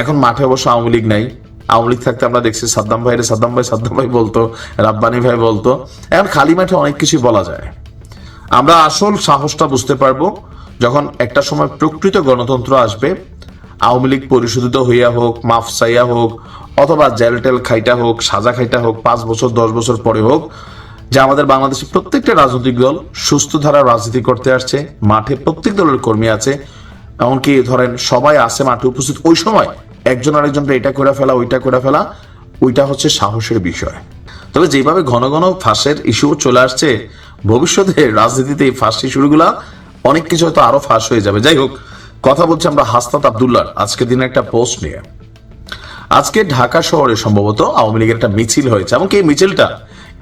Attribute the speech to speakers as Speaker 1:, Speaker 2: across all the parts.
Speaker 1: এখন মাঠে অবশ্য আওয়ামী লীগ নাই। আওয়ামী লীগ থাকতে আমরা দেখছি সাদ্দাম ভাইরে সাদ্দাম ভাই সাদ্দাম ভাই বলতো, রাব্বানি ভাই বলতো। এখন খালি মাঠে অনেক কিছুই বলা যায়। আমরা আসল সাহসটা বুঝতে পারব যখন একটা সময় প্রকৃত গণতন্ত্র আসবে, আওয়ামী লীগ পরিশোধিত হইয়া হোক, মাফ চাইয়া হোক, অথবা জেল টেল খাইটা হোক, সাজা খাইটা হোক, পাঁচ বছর, দশ বছর পরে হোক, যে আমাদের বাংলাদেশের প্রত্যেকটা রাজনৈতিক দল সুস্থ ধারা রাজনীতি করতে আসছে, মাঠে প্রত্যেক দলের কর্মী আছে, এমনকি ধরেন সবাই আছে মাঠে উপস্থিত ওই সময়। একজন আরেকজনকে এটা করে ফেলা, ওইটা করে ফেলা, ওইটা হচ্ছে সাহসের বিষয়। তবে যেভাবে ঘন ঘন ফাঁসের ইস্যু চলে আসছে, ভবিষ্যতে রাজনীতিতে এই ফাঁস ইস্যুগুলা অনেক কিছু হয়তো আরও ফাঁস হয়ে যাবে। যাই হোক, কথা বলছি আমরা হাসনাত আবদুল্লাহ আজকে দিনে একটা পোস্ট নিয়ে। আজকে ঢাকা শহরে সম্ভবত আওয়ামী লীগের একটা মিছিল হয়েছে এমনকি এই মিছিলটা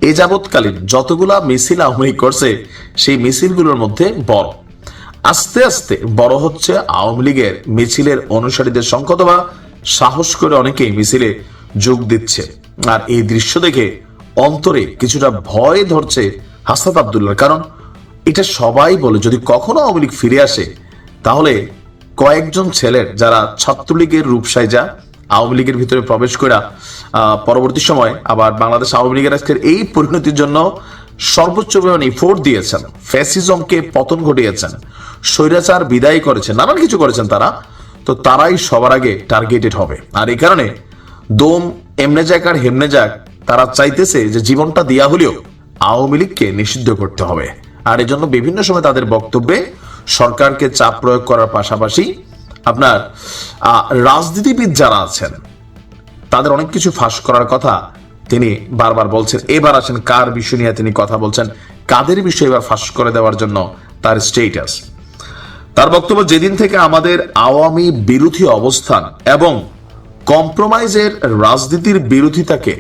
Speaker 1: এ যাবৎকালীন যতগুলা মিছিল আওয়ামী লীগ করছে, সেই মিছিলগুলোর মধ্যে বড়। আস্তে আস্তে বড় হচ্ছে আওয়ামী লীগের মিছিলের অনুসারীদের সংখ্যা অথবা সাহস করে অনেকেই মিছিলে যোগ দিচ্ছে। আর এই দৃশ্য দেখে অন্তরে কিছুটা ভয় ধরছে হাসনাত আবদুল্লাহ। কারণ এটা সবাই বলে, যদি কখনো আওয়ামী লীগ ফিরে আসে, তাহলে কয়েকজন ছেলের যারা ছাত্রলীগের রূপসাইজা আওয়ামী লীগের ভিতরে প্রবেশ করা পরবর্তী সময় আবার বাংলাদেশ আওয়ামী লীগের আজকের এই পরিণতির জন্য সর্বোচ্চ পরিমাণ ইফোর্ট দিয়েছেন। ফ্যাসিজমকে পতন ঘটিয়েছেন। স্বৈরাচার বিদায় করেছেন। নানান কিছু করেছেন তারা। তো তারাই সবার আগে টার্গেটেড হবে। আর এই কারণে দোম এমনে যাক আর হেমনে যাক, তারা চাইতেছে যে জীবনটা দিয়া হলেও আওয়ামী লীগকে নিষিদ্ধ করতে হবে। আর এজন্য বিভিন্ন সময় তাদের বক্তব্যে সরকারকে চাপ প্রয়োগ করার পাশাপাশি আপনার রাজনীতিবিদ যারা আছেন, তাদের অনেক কিছু ফাঁস করার কথা তিনি বারবার বলছেন। এবার আসেন কার বিষয় নিয়ে তিনি কথা বলছেন, কাদের বিষয় এবার ফাঁস করে দেওয়ার জন্য তার স্টেটাস তার বক্তব্য যেদিন থেকে আমাদের আওয়ামী বিরোধী অবস্থান এবং কম্প্রোমাইজের রাজনীতির বিরোধিতাকে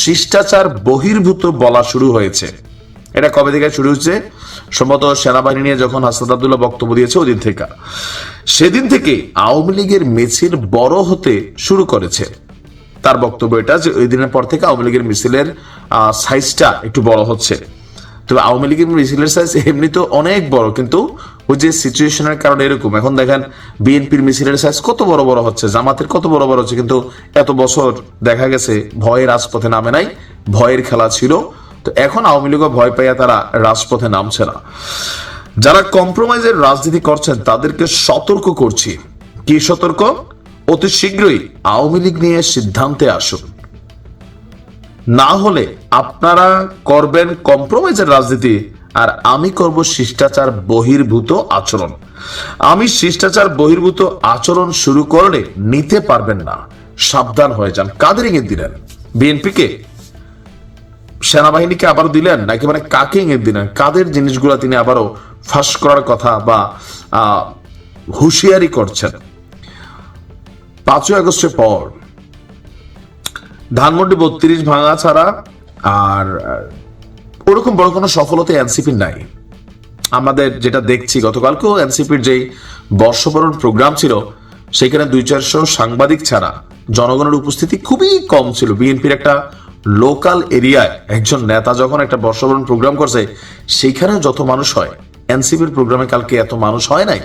Speaker 1: শিষ্টাচার বহির্ভূত বলা শুরু হয়েছে। এটা কবে থেকে শুরু হচ্ছে সম্ভবত সেনাবাহিনী নিয়ে যখন হাসাদ আবদুল্লাহ বক্তব্য দিয়েছে ওদিন থেকে। সেদিন থেকে আওয়ামী লীগের মিছিল বড় হতে শুরু করেছে। তার বক্তব্য এটা যে ওই দিনের পর থেকে আওয়ামী লীগের মিছিলের সাইজটা একটু বড় হচ্ছে। তবে আওয়ামী লীগের মিছিলের সাইজ এমনি তো অনেক বড়, কিন্তু ওই যে সিচুয়েশনের কারণে এরকম। এখন দেখেন বিএনপির মিছিলের সাইজ কত বড় বড় হচ্ছে, জামাতের কত বড় বড় হচ্ছে, কিন্তু এত বছর দেখা গেছে ভয়ে রাজপথে নামে নাই, ভয়ের খেলা ছিল। তো এখন আওয়ামী লীগও ভয় পাইয়া তারা রাজপথে নামছে না। যারা কম্প্রোমাইজের রাজনীতি করছেন, তাদেরকে সতর্ক করছি। কি সতর্ক? অতি শীঘ্রই আওয়ামী লীগ নিয়ে সিদ্ধান্তে আসুন। না হলে আপনারা করবেন কম্প্রোমাইজের রাজনীতি আর আমি করব শিষ্টাচার বহির্ভূত আচরণ। আমি শিষ্টাচার বহির্ভূত আচরণ শুরু করলে নিতে পারবেন না। সাবধান হয়ে যান। কাদের ইঙ্গিত দিলেন? বিএনপিকে? সেনাবাহিনীকে আবারও দিলেন? নাকি মানে কাকে ইঙ্গিত দিলেন? কাদের জিনিসগুলো তিনি আবারও ফাঁস করার কথা বা হুঁশিয়ারি করছেন? পাঁচই আগস্টের পর ধানমন্ডি বত্রিশ ভাঙা ছাড়া আর ওরকম বড় কোনো সফলতা এনসিপির নাই। আমাদের যেটা দেখছি, গতকালকেও এনসিপির যেই বর্ষবরণ প্রোগ্রাম ছিল, সেখানে দুই চারশো সাংবাদিক ছাড়া জনগণের উপস্থিতি খুবই কম ছিল। বিএনপির একটা লোকাল এরিয়ায় একজন নেতা যখন একটা বর্ষবরণ প্রোগ্রাম করছে সেইখানে যত মানুষ হয়, এনসিপির প্রোগ্রামে কালকে এত মানুষ হয় নাই।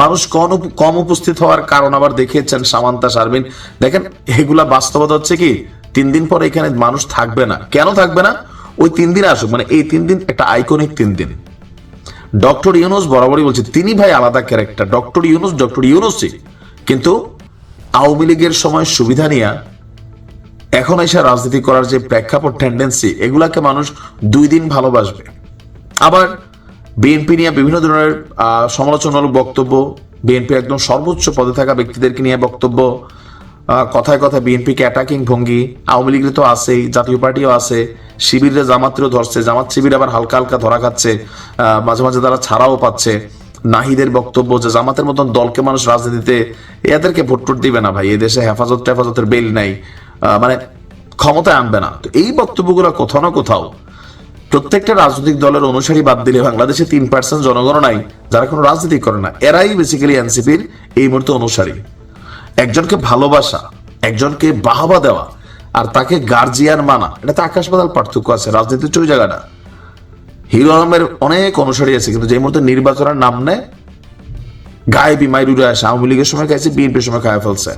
Speaker 1: মানুষ কম কম উপস্থিত হওয়ার কারণ আবার দেখিয়েছেন সামান্তা শারমিন। দেখেন, এগুলা বাস্তবতা হচ্ছে কি, তিন দিন পরে এখানে মানুষ থাকবে না। কেন থাকবে না? ওই তিন দিন আসুক মানে এই তিন দিন একটা আইকনিক তিন দিন। ডক্টর ইউনুস বরাবরই বলছে, তিনি ভাই আলাদা ক্যারেক্টার ডক্টর ইউনুস ডক্টর ইউনুসই। কিন্তু আওয়ামী লীগের সময় সুবিধা নিয়ে এখন এসে রাজনীতি করার যে প্রেক্ষাপট টেন্ডেন্সি এগুলাকে মানুষ দুই দিন ভালোবাসবে। আবার বিএনপি নিয়ে বিভিন্ন ধরনের সমালোচনামূলক বক্তব্য, বিএনপি একদম সর্বোচ্চ পদে থাকা ব্যক্তিদেরকে নিয়ে বক্তব্য কথায় কথায় বিএনপিকে অ্যাটাকিং ভঙ্গি। আওয়ামী লীগের তো আছেই, জাতীয় পার্টিও আছে। শিবিরে জামাতেরও ধরছে। জামাত শিবির আবার হালকা হালকা ধরা খাচ্ছে। মাঝে মাঝে তারা ছাড়াও পাচ্ছে। নাহিদের বক্তব্য যে জামাতের মতন দলকে মানুষ রাজনীতিতে এদেরকে ভোট টোট দিবে না ভাই। এদেশে হেফাজত টেফাজতের বেল নাই। মানে ক্ষমতায় আনবে না। তো এই বক্তব্যগুলো কোথাও না কোথাও প্রত্যেকটা রাজনৈতিক দলের অনুসারী বাদ দিলে বাংলাদেশে তিন পার্সেন্ট জনগণ নাই, যারা কোনো রাজনীতি করে না। এরাই বেসিক্যালি এনসিপির এই মুহূর্তে অনুসারী। একজনকে ভালোবাসা, একজনকে বাহবা দেওয়া আর তাকে গার্জিয়ান মানা। এটা তো আকাশ পাতাল পার্থক্য আছে, রাজনীতির চই জায়গাটা। হিরো আলমের অনেক অনুসারী আছে, কিন্তু যে মুহূর্তে নির্বাচনের নাম নেয় গায়ে বিমাই উড়ে আসে আওয়ামী লীগের সময় খাইছে বিএনপির সময় খায় ফেলছে।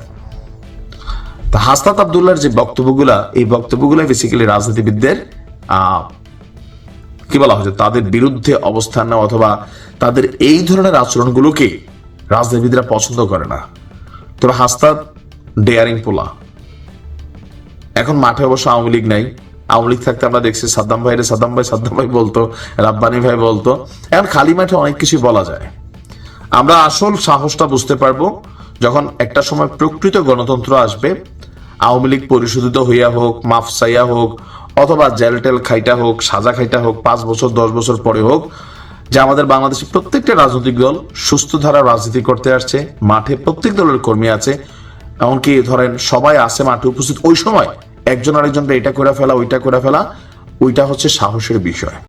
Speaker 1: তা হাসনাত আবদুল্লাহর যে বক্তব্যগুলা, এই বক্তব্যগুলো বেসিক্যালি রাজনীতিবিদদের কি বলা হচ্ছে তাদের বিরুদ্ধে অবস্থান নেওয়া অথবা তাদের এই ধরনের আচরণগুলোকে রাজনীতিবিদরা পছন্দ করে না। তবে হাসনাত ডেয়ারিং পোলা। এখন মাঠে অবশ্য আওয়ামী লীগ নাই। আওয়ামী লীগ থাকতে আমরা দেখছি সাদ্দাম ভাইরে সাদ্দাম ভাই সাদ্দাম ভাই বলতো, রাব্বানি ভাই বলতো। এখন খালি মাঠে অনেক কিছু বলা যায়। আমরা আসল সাহসটা বুঝতে পারব যখন একটা সময় প্রকৃত গণতন্ত্র আসবে, আওয়ামী লীগ পরিশোধিত হইয়া হোক, মাফ চাইয়া হোক, অথবা জেল টেল খাইটা হোক, সাজা খাইটা হোক, পাঁচ বছর, দশ বছর পরে হোক যে আমাদের বাংলাদেশের প্রত্যেকটা রাজনৈতিক দল সুস্থ ধারা রাজনীতি করতে আসছে। মাঠে প্রত্যেক দলের কর্মী আছে। এমনকি ধরেন সবাই আছে মাঠে উপস্থিত। ওই সময় একজন আরেকজনকে এটা করে ফেলা, ওইটা করে ফেলা, ওইটা হচ্ছে সাহসের বিষয়।